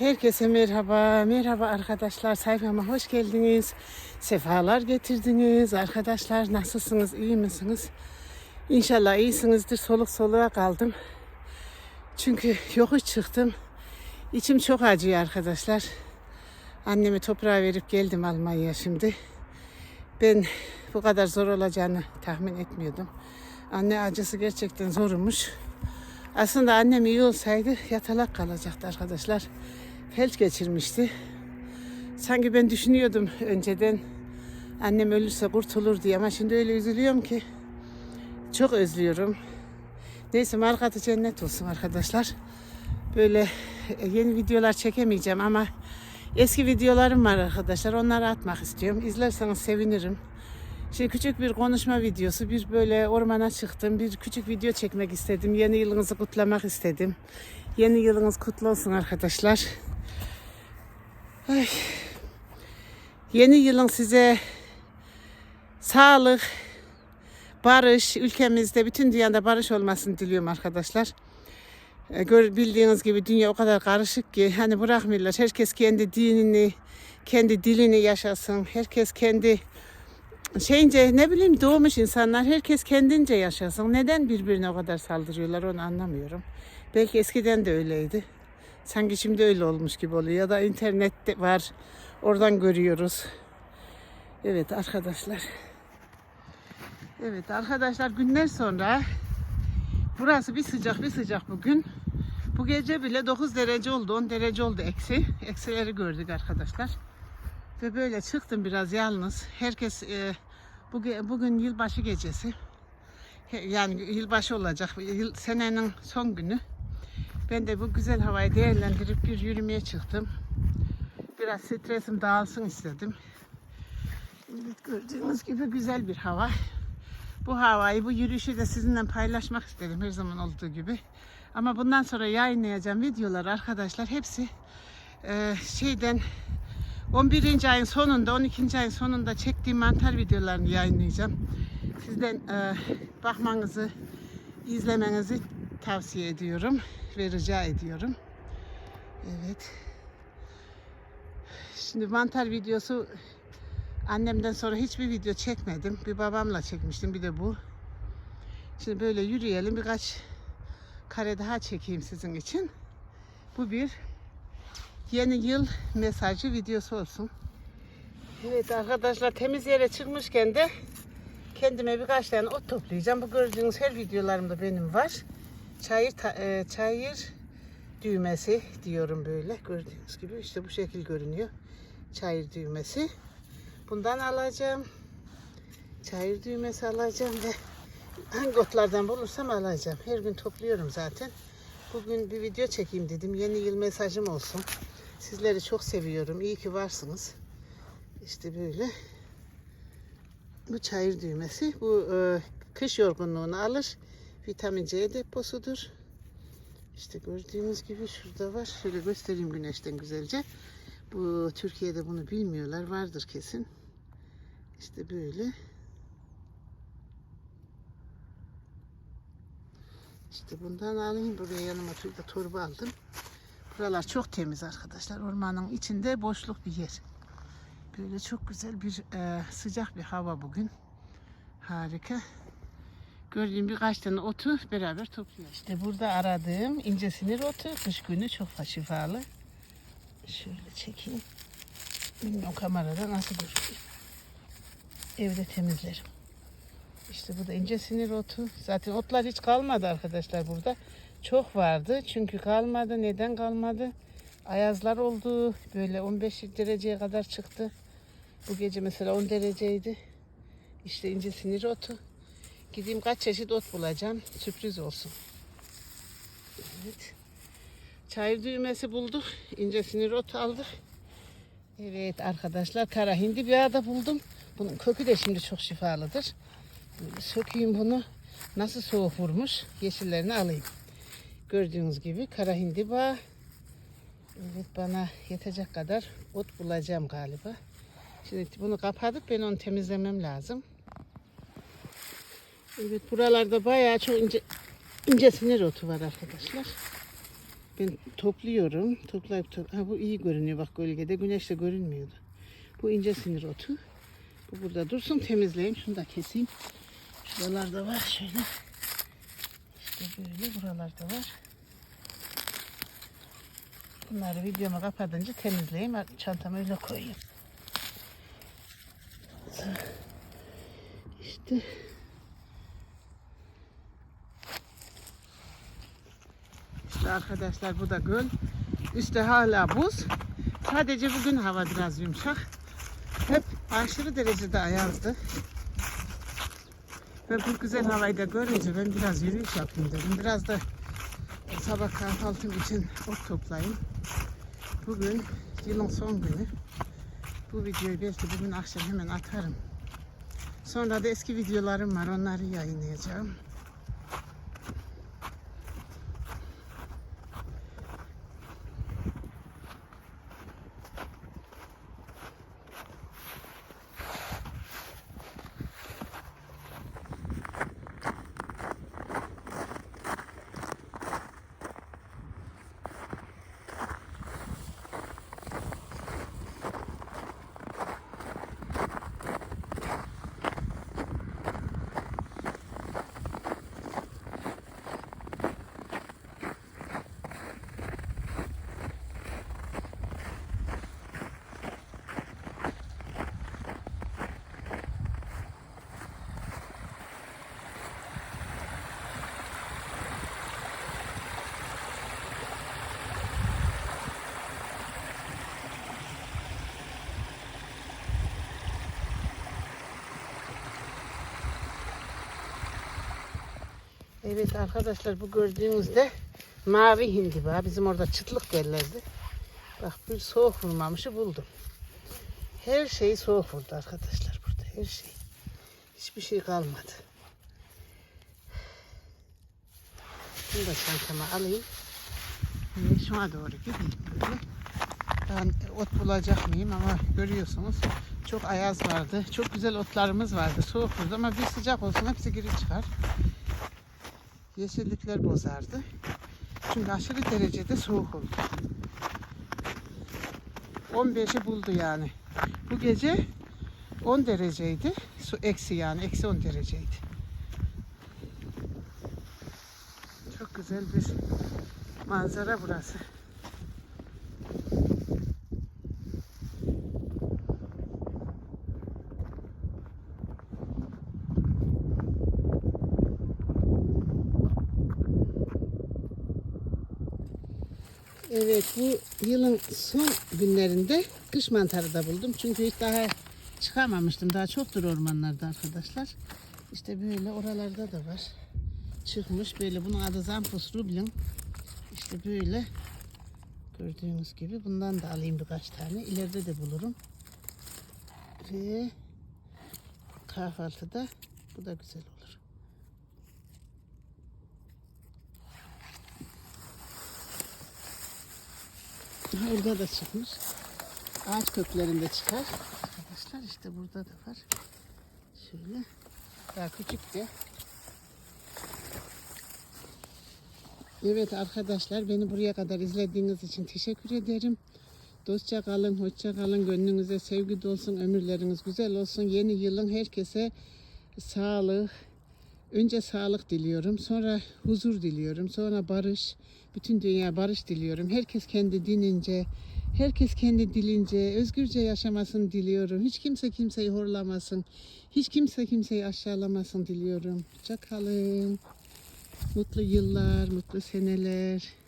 Herkese merhaba, merhaba arkadaşlar. Sayfama hoş geldiniz. Sefalar getirdiniz. Arkadaşlar nasılsınız, iyi misiniz? İnşallah iyisinizdir. Soluk soluğa kaldım. Çünkü yokuş çıktım. İçim çok acıyor arkadaşlar. Annemi toprağa verip geldim Almanya'ya şimdi. Ben bu kadar zor olacağını tahmin etmiyordum. Anne acısı gerçekten zormuş. Aslında annem iyi olsaydı yatalak kalacaktı arkadaşlar. Felç geçirmişti. Sanki ben düşünüyordum önceden annem ölürse kurtulur diye ama şimdi öyle üzülüyorum ki çok özlüyorum. Neyse markatı cennet olsun arkadaşlar. Böyle e, yeni videolar çekemeyeceğim ama eski videolarım var arkadaşlar. Onları atmak istiyorum. İzlerseniz sevinirim. Şimdi küçük bir konuşma videosu, bir böyle ormana çıktım, bir küçük video çekmek istedim. Yeni yılınızı kutlamak istedim. Yeni yılınız kutlu olsun arkadaşlar. Ay. Yeni yılın size sağlık, barış, ülkemizde bütün dünyada barış olmasını diliyorum arkadaşlar. E, gör- Bildiğiniz gibi dünya o kadar karışık ki hani bırakmıyorlar. Herkes kendi dinini, kendi dilini yaşasın. Herkes kendi şeyince ne bileyim doğmuş insanlar herkes kendince yaşasın. Neden birbirine o kadar saldırıyorlar onu anlamıyorum. Belki eskiden de öyleydi. Sanki şimdi öyle olmuş gibi oluyor. Ya da internette var. Oradan görüyoruz. Evet arkadaşlar. Evet arkadaşlar günler sonra burası bir sıcak bir sıcak bugün. Bu gece bile 9 derece oldu. 10 derece oldu eksi. Eksileri gördük arkadaşlar. Ve böyle çıktım biraz yalnız. Herkes e, bugün, bugün yılbaşı gecesi. Yani yılbaşı olacak. Yıl, senenin son günü. Ben de bu güzel havayı değerlendirip bir yürümeye çıktım. Biraz stresim dağılsın istedim. Evet, gördüğünüz gibi güzel bir hava. Bu havayı, bu yürüyüşü de sizinle paylaşmak istedim her zaman olduğu gibi. Ama bundan sonra yayınlayacağım videolar arkadaşlar hepsi e, şeyden 11. ayın sonunda, 12. ayın sonunda çektiğim mantar videolarını yayınlayacağım. Sizden e, bakmanızı, izlemenizi tavsiye ediyorum ve rica ediyorum. Evet. Şimdi mantar videosu annemden sonra hiçbir video çekmedim. Bir babamla çekmiştim, bir de bu. Şimdi böyle yürüyelim. Birkaç kare daha çekeyim sizin için. Bu bir yeni yıl mesajı videosu olsun. Evet arkadaşlar temiz yere çıkmışken de kendime birkaç tane ot toplayacağım. Bu gördüğünüz her videolarımda benim var. Çayır e, çayır düğmesi diyorum böyle gördüğünüz gibi işte bu şekil görünüyor. Çayır düğmesi. Bundan alacağım. Çayır düğmesi alacağım ve hangi otlardan bulursam alacağım. Her gün topluyorum zaten. Bugün bir video çekeyim dedim. Yeni yıl mesajım olsun. Sizleri çok seviyorum. İyi ki varsınız. İşte böyle. Bu çayır düğmesi. Bu e, kış yorgunluğunu alır. Vitamin C deposudur. İşte gördüğünüz gibi şurada var. Şöyle göstereyim güneşten güzelce. Bu Türkiye'de bunu bilmiyorlar. Vardır kesin. İşte böyle. İşte bundan alayım. Buraya yanıma da torba aldım. Buralar çok temiz arkadaşlar. Ormanın içinde boşluk bir yer. Böyle çok güzel bir e, sıcak bir hava bugün. Harika. Gördüğüm birkaç tane otu beraber topluyoruz. İşte burada aradığım ince sinir otu. Kış günü çok şifalı. Şöyle çekeyim. Bilmiyorum kamerada nasıl görünüyor. Evde temizlerim. İşte bu da ince sinir otu. Zaten otlar hiç kalmadı arkadaşlar burada. Çok vardı çünkü kalmadı. Neden kalmadı? Ayazlar oldu. Böyle 15 dereceye kadar çıktı. Bu gece mesela 10 dereceydi. İşte ince sinir otu. Gideyim kaç çeşit ot bulacağım. Sürpriz olsun. Evet. Çayır düğmesi bulduk. İnce sinir otu aldık. Evet arkadaşlar kara hindi bir da buldum. Bunun kökü de şimdi çok şifalıdır. Böyle sökeyim bunu. Nasıl soğuk vurmuş. Yeşillerini alayım. Gördüğünüz gibi kara hindiba. Evet bana yetecek kadar ot bulacağım galiba. Şimdi bunu kapadık ben onu temizlemem lazım. Evet buralarda bayağı çok ince, ince sinir otu var arkadaşlar. Ben topluyorum. Toplayıp to- ha, bu iyi görünüyor bak gölgede. Güneşte görünmüyordu. Bu ince sinir otu. Bu burada dursun temizleyeyim. Şunu da keseyim. Şuralarda var şöyle. İşte böyle buralarda var. Bunları videomu kapatınca temizleyeyim. Çantama öyle koyayım. İşte Arkadaşlar bu da göl. Üstte hala buz. Sadece bugün hava biraz yumuşak. Hep aşırı derecede ayazdı. Ve bu güzel havayı da görünce ben biraz yürüyüş yapayım dedim. Biraz da sabah kahvaltım için ot toplayayım. Bugün yılın son günü. Bu videoyu belki bugün akşam hemen atarım. Sonra da eski videolarım var onları yayınlayacağım. Evet arkadaşlar bu gördüğünüzde mavi hindiba. Bizim orada çıtlık derlerdi. Bak bir soğuk vurmamışı buldum. Her şey soğuk vurdu arkadaşlar burada. Her şey. Hiçbir şey kalmadı. Bunu da çantama alayım. Şimdi şuna doğru gideyim böyle. Ben ot bulacak mıyım ama görüyorsunuz çok ayaz vardı. Çok güzel otlarımız vardı. Soğuk vurdu ama bir sıcak olsun hepsi geri çıkar yeşillikler bozardı. Çünkü aşırı derecede soğuk oldu. 15'i buldu yani. Bu gece 10 dereceydi. Su eksi yani. Eksi 10 dereceydi. Çok güzel bir manzara burası. Evet bu yılın son günlerinde kış mantarı da buldum. Çünkü hiç daha çıkamamıştım. Daha çoktur ormanlarda arkadaşlar. İşte böyle oralarda da var. Çıkmış böyle. Bunun adı Zampus rublin. İşte böyle gördüğünüz gibi. Bundan da alayım birkaç tane. İleride de bulurum. Ve kahvaltıda bu da güzel olur. Orada da çıkmış. Ağaç köklerinde çıkar. Arkadaşlar işte burada da var. Şöyle. Daha küçük de. Evet arkadaşlar beni buraya kadar izlediğiniz için teşekkür ederim. Dostça kalın, hoşça kalın. Gönlünüze sevgi dolsun, ömürleriniz güzel olsun. Yeni yılın herkese sağlık, Önce sağlık diliyorum, sonra huzur diliyorum, sonra barış, bütün dünya barış diliyorum. Herkes kendi dinince, herkes kendi dilince özgürce yaşamasını diliyorum. Hiç kimse kimseyi horlamasın, hiç kimse kimseyi aşağılamasın diliyorum. Hoşça kalın. Mutlu yıllar, mutlu seneler.